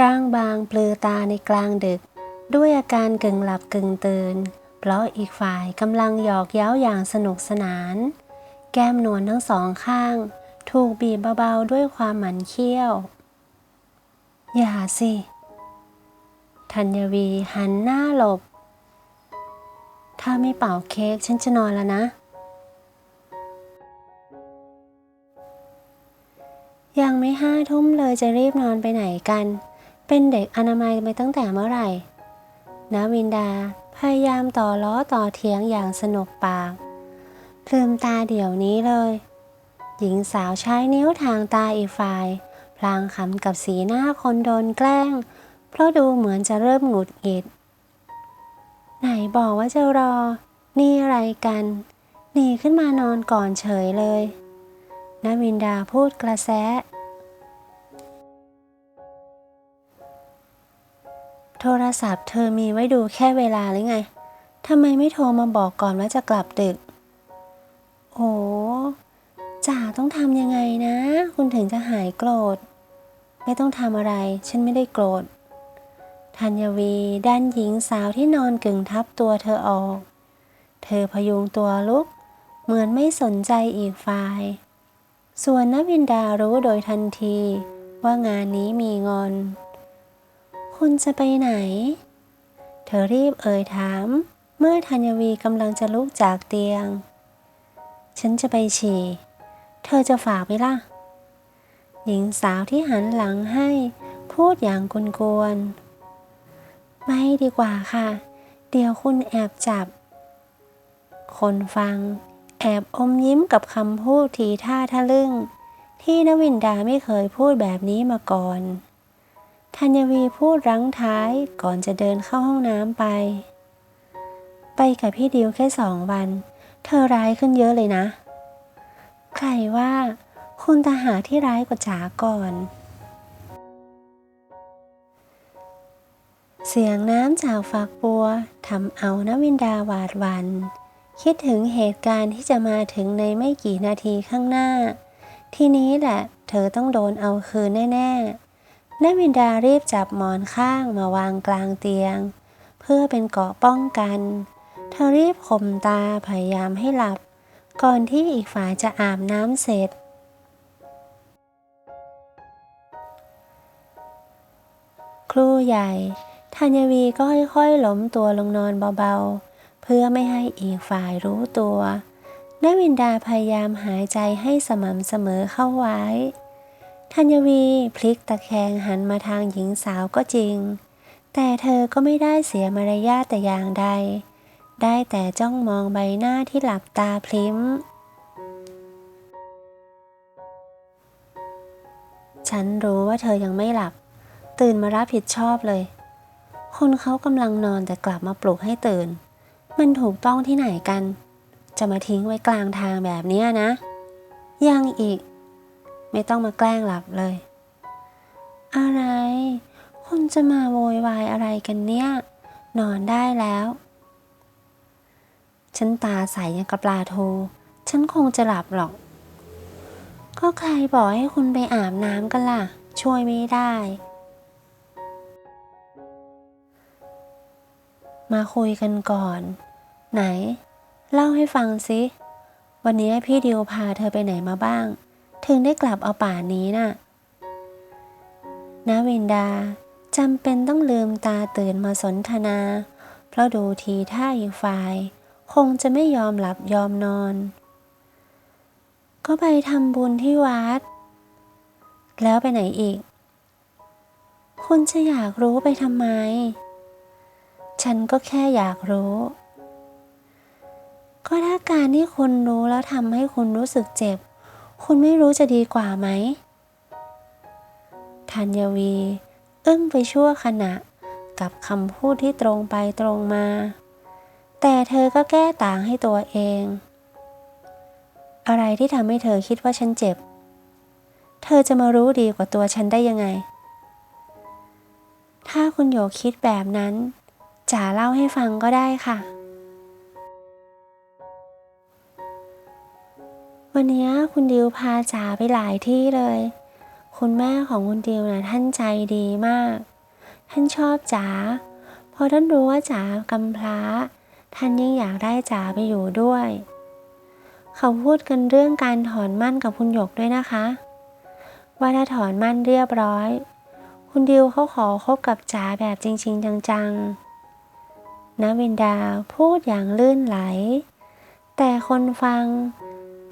ร่างบางเปลือตาในกลางดึก ด้วยอาการกึ่งหลับกึ่งตื่น เพราะอีกฝ่ายกำลังหยอกเย้าอย่างสนุกสนาน แก้มนวลทั้งสองข้าง ถูกบีบเบาๆด้วยความหมันเคี้ยว อย่าสิ ธัญวีหันหน้าหลบ ถ้าไม่เป่าเค้กฉันจะนอนแล้วนะ ยังไม่ห้าทุ่มเลยจะรีบนอนไปไหนกัน เป็นเด็กอนามัยมาตั้งแต่เมื่อไหร่นาวินดาพยายามต่อล้อต่อเถียงอย่างสนุกปากลืมตาเดี๋ยวนี้เลย หญิงสาวใช้นิ้วทางตาอีกฝ่าย พลางขำกับสีหน้าคนโดนแกล้ง เพราะดูเหมือนจะเริ่มหงุดหงิด ไหนบอกว่าจะรอ นี่อะไรกันหนีขึ้นมานอนก่อนเฉยเลยนวินดาพูดกระแสะโทรศัพท์เธอมีไว้ดูแค่เวลาหรือไง ทำไมไม่โทรมาบอกก่อนว่าจะกลับดึก โอ้จ่าต้องทำยังไงนะ คุณถึงจะหายโกรธ ไม่ต้องทำอะไร ฉันไม่ได้โกรธ ธัญวีด้านหญิงสาวที่นอนกึ่งทับตัวเธอออก เธอพยุงตัวลุก เหมือนไม่สนใจอีกฝ่าย ส่วนนวินดารู้โดยทันทีว่างานนี้มีงอน คุณจะไปไหน เธอรีบเอ่ยถาม เมื่อธัญวีกำลังจะลุกจากเตียง ฉันจะไปฉี่ เธอจะฝากไหมล่ะ หญิงสาวที่หันหลังให้ พูดอย่างกวนๆ ไม่ดีกว่าค่ะ เดี๋ยวคุณแอบจับ คนฟัง แอบอมยิ้มกับคำพูดทีท่าทะลึ่ง ที่นวินดาไม่เคยพูดแบบนี้มาก่อนธัญวีพูดรั้งท้ายก่อนจะเดินเข้าห้องน้ำไป ไปกับพี่ดิวแค่สองวัน เธอร้ายขึ้นเยอะเลยนะ ใครว่า คุณตาหาที่ร้ายกว่าจ๋าก่อน เสียงน้ำจากฝักบัวทำเอานวินดาหวาดหวันคิดถึงเหตุการณ์ที่จะมาถึงในไม่กี่นาทีข้างหน้า ทีนี้แหละ เธอต้องโดนเอาคืนแน่ๆนวินดารีบจับหมอนข้างมาวางกลางเตียง เพื่อเป็นเกาะป้องกัน เธอรีบข่มตาพยายามให้หลับ ก่อนที่อีกฝ่ายจะอาบน้ำเสร็จครูใหญ่ ธัญวีก็ค่อยๆล้มตัวลงนอนเบาๆ เพื่อไม่ให้อีกฝ่ายรู้ตัวนวินดาพยายามหายใจให้สม่ำเสมอเข้าไว้ ธัญวีพลิกตะแคงหันมาทางหญิงสาวก็จริง แต่เธอก็ไม่ได้เสียมารยาทแต่อย่างใด ได้แต่จ้องมองใบหน้าที่หลับตาพลิ้ม ฉันรู้ว่าเธอยังไม่หลับ ตื่นมารับผิดชอบเลย คนเขากำลังนอนแต่กลับมาปลุกให้ตื่น มันถูกต้องที่ไหนกัน จะมาทิ้งไว้กลางทางแบบนี้นะ ยังอีก ไม่ต้องมาแกล้งหลับเลย อะไร คุณจะมาโวยวายอะไรกันเนี่ย นอนได้แล้ว ฉันตาใสยังกับปลาทูฉันคงจะหลับหรอก ก็ใครบอกให้คุณไปอาบน้ำกันล่ะ ช่วยไม่ได้ มาคุยกันก่อน ไหน เล่าให้ฟังสิ วันนี้พี่ดิวพาเธอไปไหนมาบ้าง ถึงได้กลับเอาป่านนี้น่ะนาวินดาจำเป็นต้องลืมตาตื่นมาสนทนา เพราะดูทีท่าอีกฝ่าย คงจะไม่ยอมหลับยอมนอน ก็ไปทำบุญที่วัด แล้วไปไหนอีก คุณจะอยากรู้ไปทำไม ฉันก็แค่อยากรู้ ก็ถ้าการที่คุณรู้แล้วทำให้คุณรู้สึกเจ็บ คุณไม่รู้จะดีกว่าไหมธัญวี อึ้งไปชั่วขณะ กับคำพูดที่ตรงไปตรงมา แต่เธอก็แก้ต่างให้ตัวเอง อะไรที่ทำให้เธอคิดว่าฉันเจ็บ เธอจะมารู้ดีกว่าตัวฉันได้ยังไง ถ้าคุณโยคิดแบบนั้น จ๋าเล่าให้ฟังก็ได้ค่ะ วันนี้คุณดิวพาจ๋าไปหลายที่เลย คุณแม่ของคุณดิวนะท่านใจดีมาก ท่านชอบจ๋าพอท่านรู้ว่าจ๋ากำพร้า ท่านยิ่งอยากได้จ๋าไปอยู่ด้วย เขาพูดกันเรื่องการถอนมั่นกับคุณหยกด้วยนะคะ ว่าถ้าถอนมั่นเรียบร้อย คุณดิวเขาขอคบกับจ๋าแบบจริง ๆ จังๆ นวินดาพูดอย่างลื่นไหล แต่คนฟัง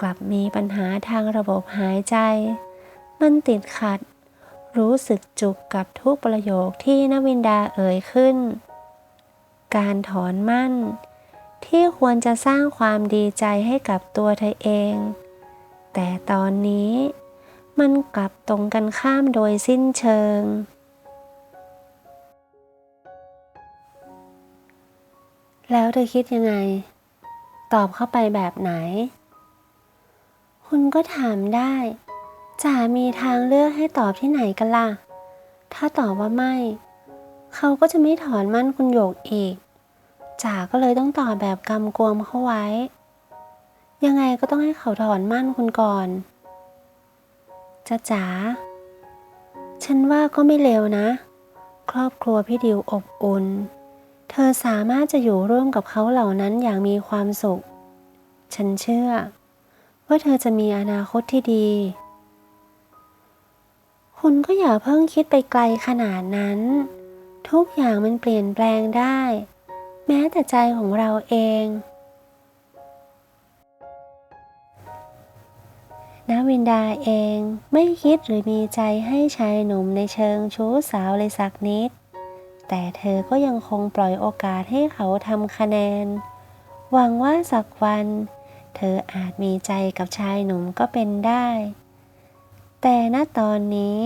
กลับมีปัญหาทางระบบหายใจ มันติดขัด รู้สึกจุกกับทุกประโยคที่นวินดาเอ่ยขึ้น การถอนมั่น ที่ควรจะสร้างความดีใจให้กับตัวเธอเอง แต่ตอนนี้มันกลับตรงกันข้ามโดยสิ้นเชิง แล้วเธอคิดยังไง ตอบเข้าไปแบบไหน คุณก็ถามได้จ๋ามีทางเลือกให้ตอบที่ไหนกันล่ะ ถ้าตอบว่าไม่ เขาก็จะไม่ถอนมั่นคุณโยกอีกจ๋าก็เลยต้องตอบแบบกำกวมเข้าไว้ ยังไงก็ต้องให้เขาถอนมั่นคุณก่อนจะจ๋าฉันว่าก็ไม่เลวนะ ครอบครัวพี่ดิวอบอุ่น เธอสามารถจะอยู่ร่วมกับเขาเหล่านั้นอย่างมีความสุข ฉันเชื่อ ว่าเธอจะมีอนาคตที่ดี คุณก็อย่าเพิ่งคิดไปไกลขนาดนั้น ทุกอย่างมันเปลี่ยนแปลงได้ แม้แต่ใจของเราเองนาวินดาเองไม่คิดหรือมีใจให้ชายหนุ่มในเชิงชู้สาวเลยสักนิด แต่เธอก็ยังคงปล่อยโอกาสให้เขาทำคะแนน หวังว่าสักวัน เธออาจมีใจกับชายหนุ่มก็เป็นได้ แต่ณตอนนี้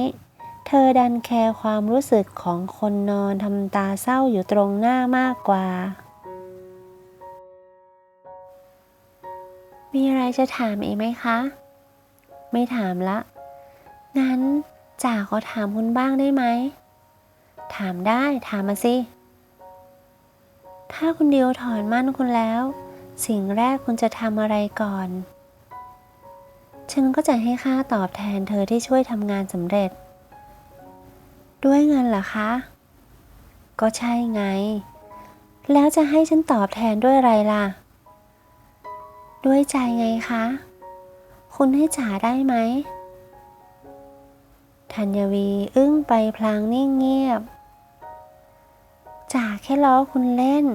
เธอดันแคร์ความรู้สึกของคนนอนทำตาเศร้าอยู่ตรงหน้ามากกว่า มีอะไรจะถามอีกไหมคะ ไม่ถามละ งั้นจ่าขอถามคุณบ้างได้ไหม ถามได้ถามมาสิ ถ้าคุณดิวถอนมั่นคุณแล้ว สิ่งแรกคุณจะทำอะไรก่อน ฉันก็จะให้ค่าตอบแทนเธอที่ช่วยทำงานสำเร็จ ด้วยเงินเหรอคะ ก็ใช่ไง แล้วจะให้ฉันตอบแทนด้วยอะไรล่ะ ด้วยใจไงคะ คุณให้จ๋าได้ไหมธัญวีอึ้งไปพลางนิ่งเงียบ จ๋าแค่ล้อคุณเล่น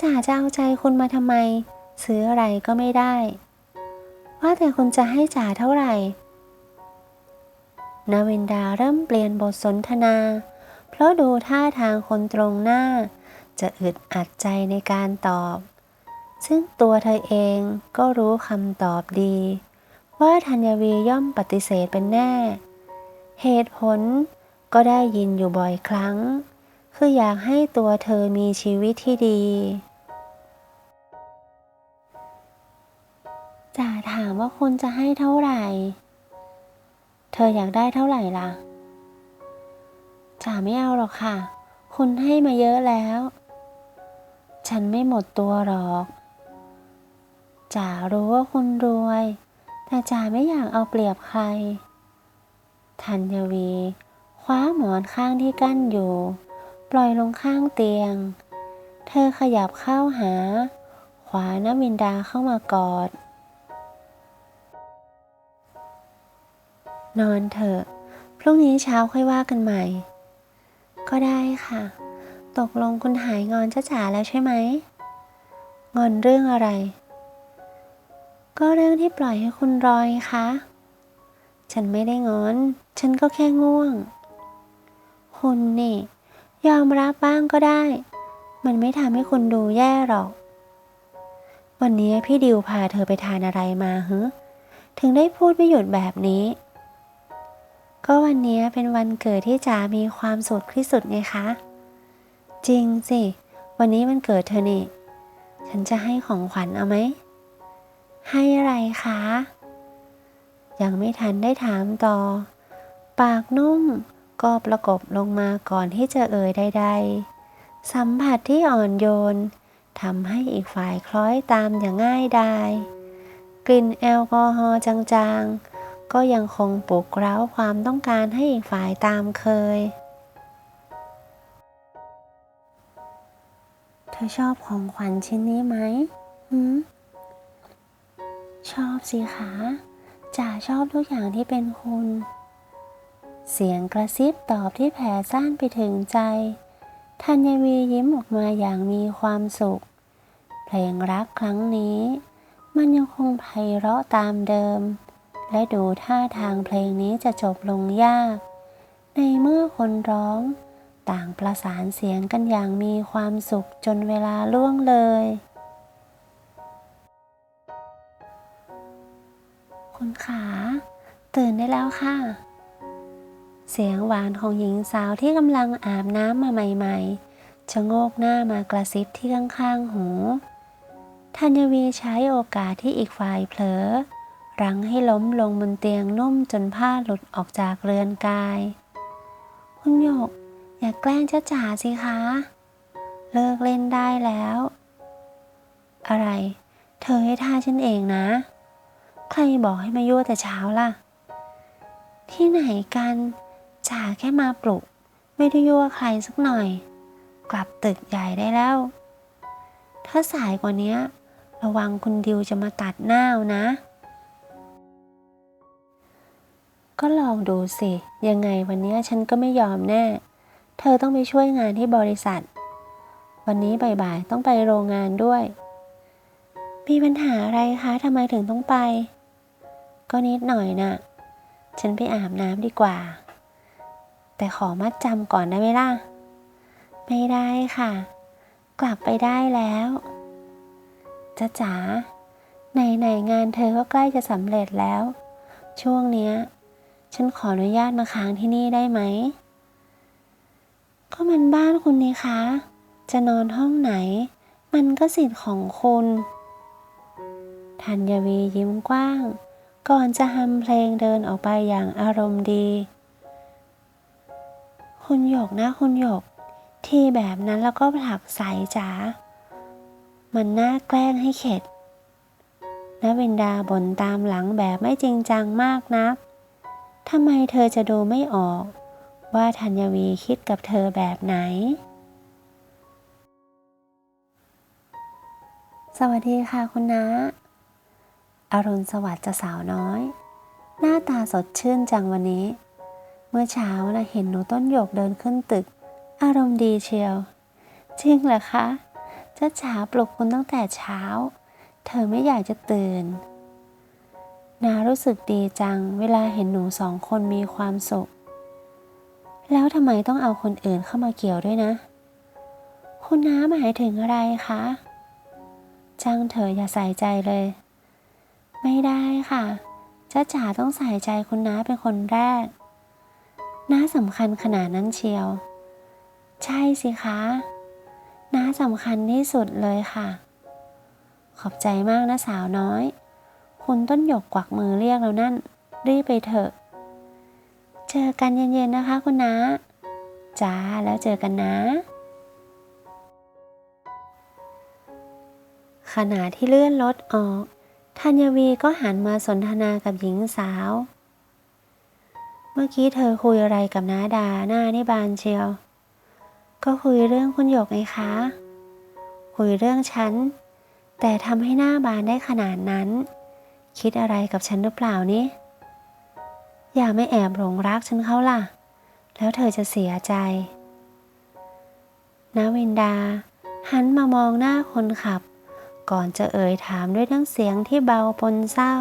จ๋าจะเอาใจคุณมาทำไม ซื้ออะไรก็ไม่ได้ ว่าแต่คุณจะให้จ๋าเท่าไหร่นาวินดาเริ่มเปลี่ยนบทสนทนา เพราะดูท่าทางคนตรงหน้า จะอึดอัดใจในการตอบ ซึ่งตัวเธอเองก็รู้คำตอบดี ว่าธัญวีย่อมปฏิเสธเป็นแน่ เหตุผลก็ได้ยินอยู่บ่อยครั้ง คืออยากให้ตัวเธอมีชีวิตที่ดี จ่าถามว่าคุณจะให้เท่าไหร่ เธออยากได้เท่าไหร่ล่ะ จ่าไม่เอาหรอกค่ะ คุณให้มาเยอะแล้ว ฉันไม่หมดตัวหรอก จ่ารู้ว่าคุณรวย แต่จ่าไม่อยากเอาเปรียบใคร ธัญวีคว้าหมอนข้างที่กั้นอยู่ ปล่อยลงข้างเตียง เธอขยับเข้าหา ขวานวินดาเข้ามากอด นอนเถอะ พรุ่งนี้เช้าค่อยว่ากันใหม่ ก็ได้ค่ะ ตกลงคุณหายงอนจ้าจ๋าแล้วใช่ไหม งอนเรื่องอะไร ก็เรื่องที่ปล่อยให้คุณรอยคะฉันไม่ได้งอน ฉันก็แค่ง่วง คุณนี่ ยอมรับบ้างก็ได้ มันไม่ทำให้คุณดูแย่หรอก วันนี้พี่ดิวพาเธอไปทานอะไรมาฮึถึงได้พูดไม่หยุดแบบนี้ ก็วันนี้เป็นวันเกิดที่จ๋ามีความสุขที่สุดไงคะ จริงสิ วันนี้มันเกิดเธอนี่ ฉันจะให้ของขวัญเอาไหม ให้อะไรคะ ยังไม่ทันได้ถามต่อ ปากนุ่ม ก็ประกบลงมาก่อนที่จะเอ่ยใดๆ สัมผัสที่อ่อนโยนทำให้อีกฝ่ายคล้อยตามอย่างง่ายดายกลิ่นแอลกอฮอล์จางๆ ก็ยังคงปลุกเร้าความต้องการให้อีกฝ่ายตามเคย เธอชอบของขวัญชิ้นนี้ไหมหืมชอบสิคะจ๋าชอบทุกอย่างที่เป็นคุณ เสียงกระซิบตอบที่แผ่ซ่านไปถึงใจ ธัญวียิ้มออกมาอย่างมีความสุข เพลงรักครั้งนี้ มันยังคงไพเราะตามเดิม และดูท่าทางเพลงนี้จะจบลงยาก ในเมื่อคนร้องต่างประสานเสียงกันอย่างมีความสุขจนเวลาล่วงเลย คุณขา ตื่นได้แล้วค่ะ เสียงหวานของหญิงสาวที่กำลังอาบน้ำมาใหม่ๆชะโงกหน้ามากระซิบที่ข้างๆหูธัญวีใช้โอกาสที่อีกฝ่ายเผลอ รั้งให้ล้มลงบนเตียงนุ่มจนผ้าหลุดออกจากเรือนกาย คุณหยก อย่าแกล้งเจ้าจ๋าสิคะ เลิกเล่นได้แล้ว อะไร เธอให้ท่าฉันเองนะ ใครบอกให้มายั่วแต่เช้าล่ะ ที่ไหนกัน จ๋าแค่มาปลุก ไม่ได้ยั่วใครสักหน่อย กลับตึกใหญ่ได้แล้ว ถ้าสายกว่านี้ระวังคุณดิวจะมาตัดหน้าเอานะ ก็ลองดูสิ ยังไงวันนี้ฉันก็ไม่ยอมแน่ เธอต้องไปช่วยงานที่บริษัท วันนี้บ่ายๆต้องไปโรงงานด้วย มีปัญหาอะไรคะทำไมถึงต้องไป ก็นิดหน่อยนะ่ะ ฉันไปอาบน้ำดีกว่า แต่ขอมัดจำก่อนได้ไหมล่ะ ไม่ได้ค่ะ กลับไปได้แล้วจ้าจ๋าไหนไหนๆงานเธอก็ใกล้จะสำเร็จแล้ว ช่วงเนี้ย ฉันขออนุญาตมาค้างที่นี่ได้ไหม ก็มันบ้านคุณนี่คะ จะนอนห้องไหน มันก็สิทธิ์ของคุณธัญวียิ้มกว้าง ก่อนจะฮัมเพลงเดินออกไปอย่างอารมณ์ดี คุณหยกนะคุณหยก ที่แบบนั้นแล้วก็ผลักใสจ๋า มันน่าแกล้งให้เข็ดนวินดาบ่นตามหลังแบบไม่จริงจังมากนักทำไมเธอจะดูไม่ออก ว่าธัญวีคิดกับเธอแบบไหน สวัสดีค่ะคุณน้าอรุณสวัสดิ์จะสาวน้อย หน้าตาสดชื่นจังวันนี้ เมื่อเช้านะเห็นหนูต้นหยกเดินขึ้นตึก อารมณ์ดีเชียว จริงเหรอคะจ้าจ๋าปลุกคุณตั้งแต่เช้า เธอไม่อยากจะตื่น นารู้สึกดีจังเวลาเห็นหนูสองคนมีความสุข แล้วทำไมต้องเอาคนอื่นเข้ามาเกี่ยวด้วยนะ คุณน้าหมายถึงอะไรคะจ้างเธออย่าใส่ใจเลย ไม่ได้ค่ะจ้าจ๋าต้องใส่ใจคุณน้าเป็นคนแรก น้าสำคัญขนาดนั้นเชียว ใช่สิคะน้าสำคัญที่สุดเลยค่ะ ขอบใจมากนะสาวน้อย คุณต้นหยกกวักมือเรียกแล้วนั่น รีบไปเถอะ เจอกันเย็นๆนะคะคุณน้าจ้าแล้วเจอกันนะ ขณะที่เลื่อนรถออกธัญวีก็หันมาสนทนากับหญิงสาว เมื่อกี้เธอคุยอะไรกับน้าดาหน้านี่บานเชียว ก็คุยเรื่องคุณหยกไงคะ คุยเรื่องฉัน แต่ทำให้หน้าบานได้ขนาดนั้น คิดอะไรกับฉันหรือเปล่านี่อย่าไม่แอบหลงรักฉันเขาล่ะ แล้วเธอจะเสียใจนาวินดา หันมามองหน้าคนขับ ก่อนจะเอ่ยถามด้วยน้ำเสียงที่เบาปนเศร้า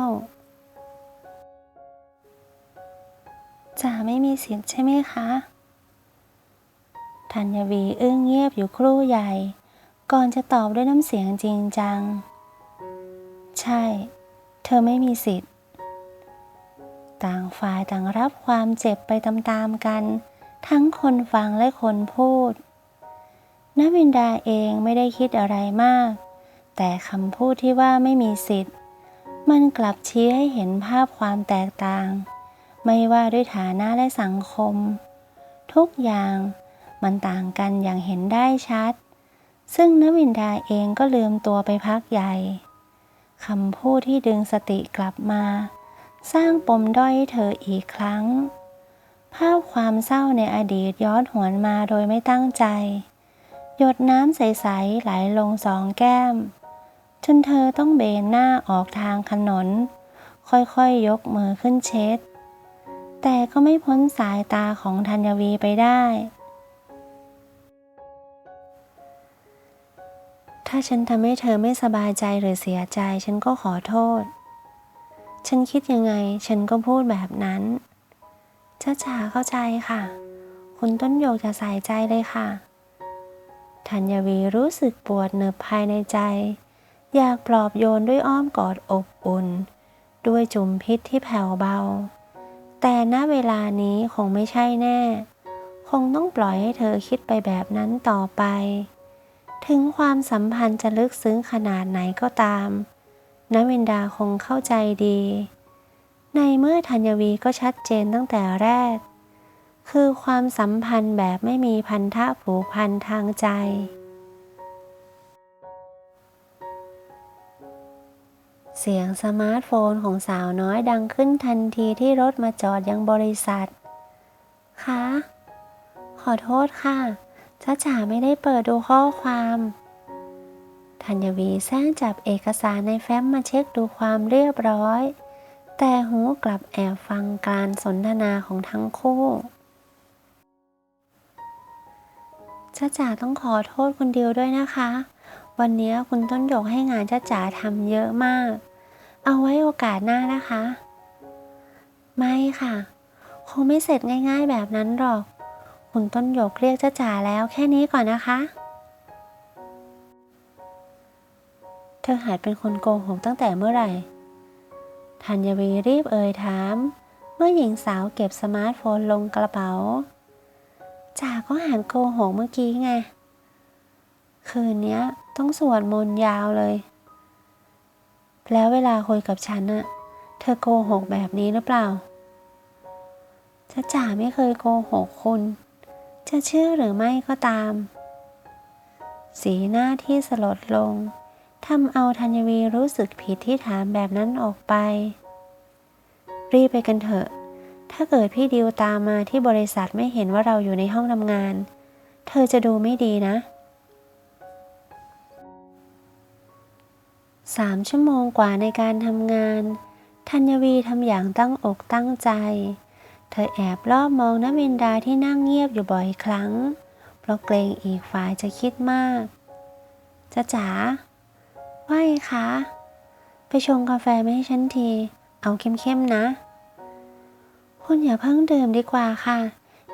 จ๋าไม่มีสิทธิ์ใช่ไหมคะธัญวีอึ้งเงียบอยู่ครู่ใหญ่ ก่อนจะตอบด้วยน้ำเสียงจริงจัง ใช่ เธอไม่มีสิทธิ์ ต่างฝ่ายต่างรับความเจ็บไปตามๆกัน ทั้งคนฟังและคนพูดนวินดาเองไม่ได้คิดอะไรมาก แต่คำพูดที่ว่าไม่มีสิทธิ์ มันกลับชี้ให้เห็นภาพความแตกต่าง ไม่ว่าด้วยฐานะและสังคม ทุกอย่างมันต่างกันอย่างเห็นได้ชัด ซึ่งนวินดาเองก็ลืมตัวไปพักใหญ่คำพูดที่ดึงสติกลับมา สร้างปมด้อยเธออีกครั้ง ภาพความเศร้าในอดีตย้อนหวนมาโดยไม่ตั้งใจ หยดน้ำใส ๆ ไหลลงสองแก้ม จนเธอต้องเบนหน้าออกทางถนน ค่อย ๆยยกมือขึ้นเช็ด แต่ก็ไม่พ้นสายตาของธัญวีไปได้ ถ้าฉันทำให้เธอไม่สบายใจหรือเสียใจ ฉันก็ขอโทษ ฉันคิดยังไง ฉันก็พูดแบบนั้นจ้าจ๋าเข้าใจค่ะ คุณต้นโยกจะใส่ใจเลยค่ะ ธัญวีรู้สึกปวดเนืบภายในใจ อยากปลอบโยนด้วยอ้อมกอดอบอุ่น ด้วยจุมพิษที่แผ่วเบา แต่ณเวลานี้คงไม่ใช่แน่ คงต้องปล่อยให้เธอคิดไปแบบนั้นต่อไป ถึงความสัมพันธ์จะลึกซึ้งขนาดไหนก็ตามนวินดาคงเข้าใจดี ในเมื่อธัญวีก็ชัดเจนตั้งแต่แรก คือความสัมพันธ์แบบไม่มีพันธะผูกพันทางใจ เสียงสมาร์ทโฟนของสาวน้อยดังขึ้นทันทีที่รถมาจอดยังบริษัท คะ ขอโทษค่ะจ้าจ๋าไม่ได้เปิดดูข้อความธัญวีแซงจับเอกสารในแฟ้มมาเช็คดูความเรียบร้อย แต่หูกลับแอบฟังการสนทนาของทั้งคู่จ้าจ๋าต้องขอโทษคุณเดียวด้วยนะคะ วันนี้คุณต้นหยกให้งานจ้าจ๋าทำเยอะมาก เอาไว้โอกาสหน้านะคะ ไม่ค่ะ คงไม่เสร็จง่ายๆแบบนั้นหรอก คุณต้นหยกเรียกจ้าจ๋าแล้วแค่นี้ก่อนนะคะ เธอหัดเป็นคนโกหกตั้งแต่เมื่อไหร่ธัญวีรีบเอ่ยถาม เมื่อหญิงสาวเก็บสมาร์ทโฟนลงกระเป๋าจ๋าก็หันโกหกเมื่อกี้ไง คืนนี้ต้องสวดมนต์ยาวเลย แล้วเวลาคุยกับฉันอะเธอโกหกแบบนี้หรือเปล่าจ้าจ๋าไม่เคยโกหกคุณ จะเชื่อหรือไม่ก็ตาม สีหน้าที่สลดลงทำเอาธัญวีรู้สึกผิดที่ถามแบบนั้นออกไป รีบไปกันเถอะ ถ้าเกิดพี่ดิวตามมาที่บริษัทไม่เห็นว่าเราอยู่ในห้องทำงาน เธอจะดูไม่ดีนะ สามชั่วโมงกว่าในการทำงาน ธัญวีทำอย่างตั้งอกตั้งใจ เธอแอบลอบมองนวินดาที่นั่งเงียบอยู่บ่อยครั้ง เพราะเกรงอีกฝ่ายจะคิดมากจ้าจ๋าว่าไงคะ ไปชงกาแฟม่ให้ฉันที เอาเข้มๆนะ คุณอย่าเพิ่งดื่มดีกว่าค่ะ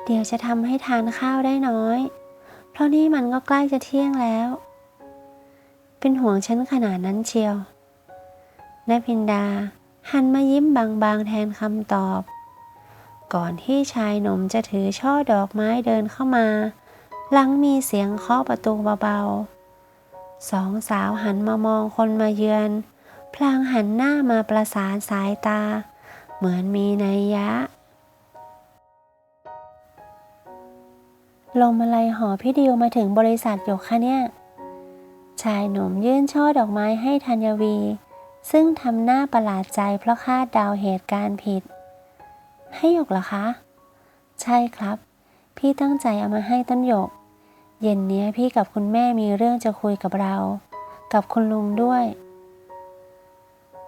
เดี๋ยวจะทำให้ทานข้าวได้น้อย เพราะนี่มันก็ใกล้จะเที่ยงแล้ว เป็นห่วงฉันขนาดนั้นเชียวนายพินดา หันมายิ้มบางๆแทนคำตอบ ก่อนที่ชายหนุ่มจะถือช่อดอกไม้เดินเข้ามา หลังมีเสียงเคาะประตูเบาๆสองสาวหันมามองคนมาเยือน พลางหันหน้ามาประสานสายตา เหมือนมีนัยยะ ลมอะไรหอพี่ดิวมาถึงบริษัทอยู่คะเนี่ย ชายหนุ่มยื่นช่อดอกไม้ให้ธัญวี ซึ่งทำหน้าประหลาดใจเพราะคาดเดาเหตุการณ์ผิด ให้หยกเหรอคะ ใช่ครับ พี่ตั้งใจเอามาให้ต้นหยก เย็นเนี้ยพี่กับคุณแม่มีเรื่องจะคุยกับเรา กับคุณลุงด้วย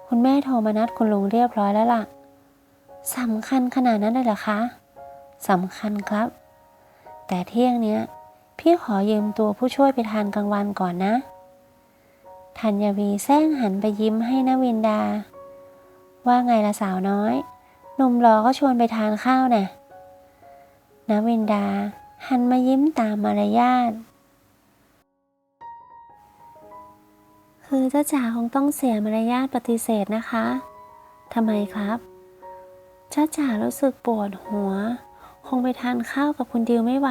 คุณแม่โทรมานัดคุณลุงเรียบร้อยแล้วล่ะสำคัญขนาดนั้นเลยเหรอคะสำคัญครับ แต่เที่ยงเนี้ยพี่ขอยืมตัวผู้ช่วยไปทานกลางวันก่อนนะ ธัญวีแซงหันไปยิ้มให้นวินดา ว่าไงละสาวน้อยหนุ่มรอก็ชวนไปทานข้าวน่ะนวินดา หันมายิ้มตามมารยาทคือเจ้าจ๋าคงต้องเสียมารยาทปฏิเสธนะคะทำไมครับเจ้าจ๋ารู้สึกปวดหัว คงไปทานข้าวกับคุณดิวไม่ไหว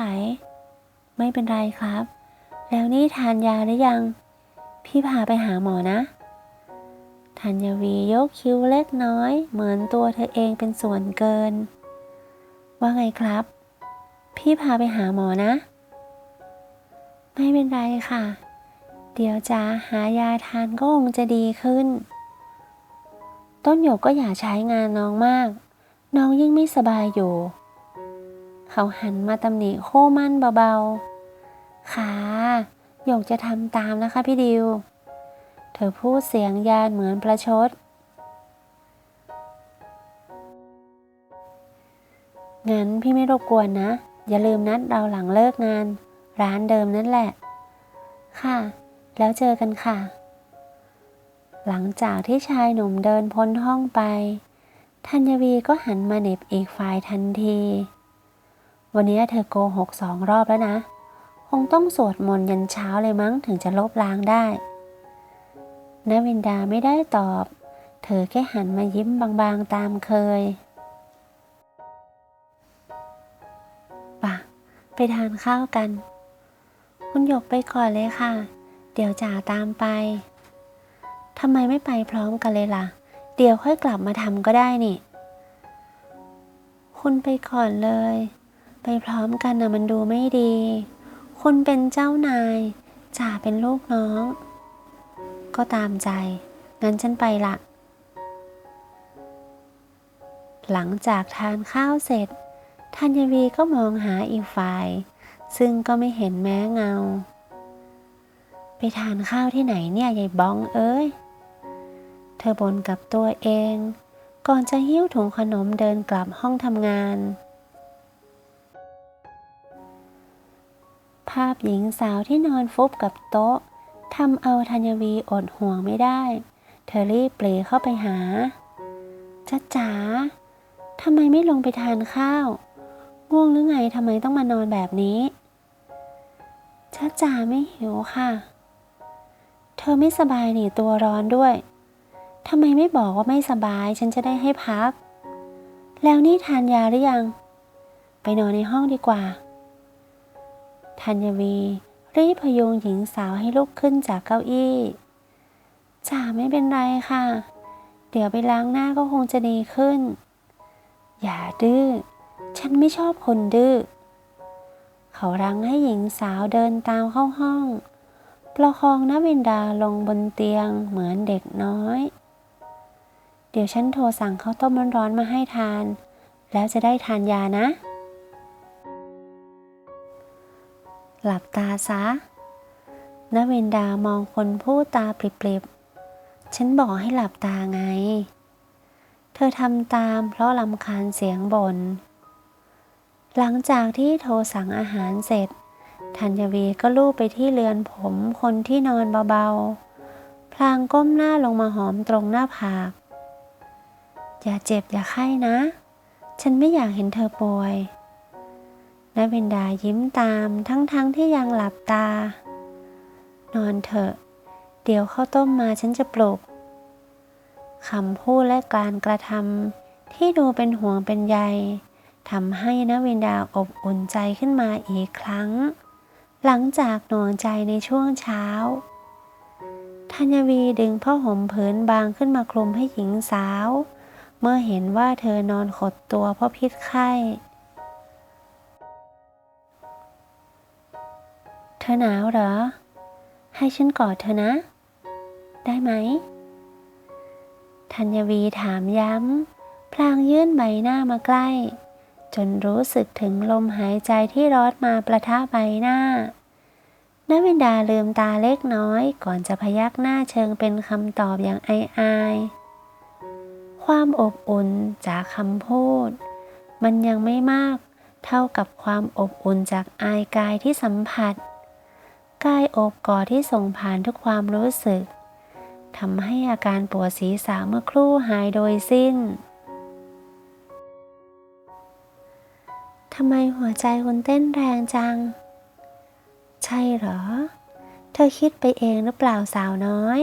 ไม่เป็นไรครับ แล้วนี่ทานยาหรือยัง พี่พาไปหาหมอนะ ธัญวียกคิ้วเล็กน้อย เหมือนตัวเธอเองเป็นส่วนเกิน ว่าไงครับ พี่พาไปหาหมอนะ ไม่เป็นไรค่ะ เดี๋ยวจะหายาทานก็คงจะดีขึ้น ต้นหยกก็อย่าใช้งานน้องมาก น้องยิ่งไม่สบายอยู่ เขาหันมาตำหนิโค้มั่นเบาๆค่ะ หยกจะทำตามนะคะพี่ดิว เธอพูดเสียงยานเหมือนประชด งั้นพี่ไม่รบกวนนะ อย่าลืมนัดเราหลังเลิกงาน ร้านเดิมนั่นแหละ ค่ะ แล้วเจอกันค่ะ หลังจากที่ชายหนุ่มเดินพ้นห้องไป ธัญวีก็หันมาเหน็บอีกฝ่ายทันที วันนี้เธอโกหกสองรอบแล้วนะ คงต้องสวดมนต์ยันเช้าเลยมั้งถึงจะลบล้างได้นวินดาไม่ได้ตอบ เธอแค่หันมายิ้มบางๆตามเคยป่ะไปทานข้าวกัน คุณหยกไปก่อนเลยค่ะ เดี๋ยวจ๋าตามไปทำไมไม่ไปพร้อมกันเลยล่ะ เดี๋ยวค่อยกลับมาทำก็ได้นี่ คุณไปก่อนเลย ไปพร้อมกันนะมันดูไม่ดี คุณเป็นเจ้านายจ๋าเป็นลูกน้อง ก็ตามใจ งั้นฉันไปละ หลังจากทานข้าวเสร็จ ธัญวีก็มองหาอีกฝ่าย ซึ่งก็ไม่เห็นแม้เงา ไปทานข้าวที่ไหนเนี่ยยายบ้องเอ้ย เธอบ่นกับตัวเอง ก่อนจะหิ้วถุงขนมเดินกลับห้องทำงาน ภาพหญิงสาวที่นอนฟุบกับโต๊ะทำเอาธัญวีอดห่วงไม่ได้ เธอรีบเปรีเข้าไปหาจ้าจ๋าทำไมไม่ลงไปทานข้าว ง่วงหรือไงทำไมต้องมานอนแบบนี้จ้าจ๋าไม่หิวค่ะ เธอไม่สบายนี่ตัวร้อนด้วยทำไมไม่บอกว่าไม่สบายฉันจะได้ให้พัก แล้วนี่ทานยาหรือยัง ไปนอนในห้องดีกว่า ธัญวี รีบพยุงหญิงสาวให้ลุกขึ้นจากเก้าอี้จ๋าไม่เป็นไรค่ะ เดี๋ยวไปล้างหน้าก็คงจะดีขึ้น อย่าดื้อ ฉันไม่ชอบคนดื้อ เขารั้งให้หญิงสาวเดินตามเข้าห้อง ประคองนวินดาลงบนเตียงเหมือนเด็กน้อย เดี๋ยวฉันโทรสั่งข้าวต้มร้อนๆมาให้ทาน แล้วจะได้ทานยานะ หลับตาซะนวินดามองคนพูดตาปริบๆ ฉันบอกให้หลับตาไง เธอทำตามเพราะลำคาญเสียงบน่น หลังจากที่โทรสั่งอาหารเสร็จ ธัญวีก็ลูบไปที่เรือนผมคนที่นอนเบาๆ พลางก้มหน้าลงมาหอมตรงหน้าผาก อย่าเจ็บอย่าไข้นะ ฉันไม่อยากเห็นเธอป่วย นวินดายิ้มตามทั้งๆทที่ยังหลับตา นอนเถอะ เดี๋ยวข้าวต้มมาฉันจะปลุกคำพูดและการกระทำที่ดูเป็นห่วงเป็นใยทำให้นวินดาอบอุ่นใจขึ้นมาอีกครั้ง หลังจากหน่วงใจในช่วงเช้าธัญวีดึงผ้าห่มผืนบางขึ้นมาคลุมให้หญิงสาว เมื่อเห็นว่าเธอนอนขดตัวเพราะพิษไข้ ธอหนาวเหรอ ให้ฉันกอดเธอนะ ได้ไหม ธัญวีถามย้ำ พลางยื่นใบหน้ามาใกล้ จนรู้สึกถึงลมหายใจที่ร้อนมาประทะใบหน้านวินดาลืมตาเล็กน้อยก่อนจะพยักหน้าเชิงเป็นคำตอบอย่างอายอายๆความอบอุ่นจากคำพูด มันยังไม่มากเท่ากับความอบอุ่นจากอายกายที่สัมผัส กายอบกอดที่ส่งผ่านทุกความรู้สึกทำให้อาการปวดศีรษะเมื่อครู่หายโดยสิ้น ทำไมหัวใจคุณเต้นแรงจัง ใช่เหรอ เธอคิดไปเองหรือเปล่าสาวน้อย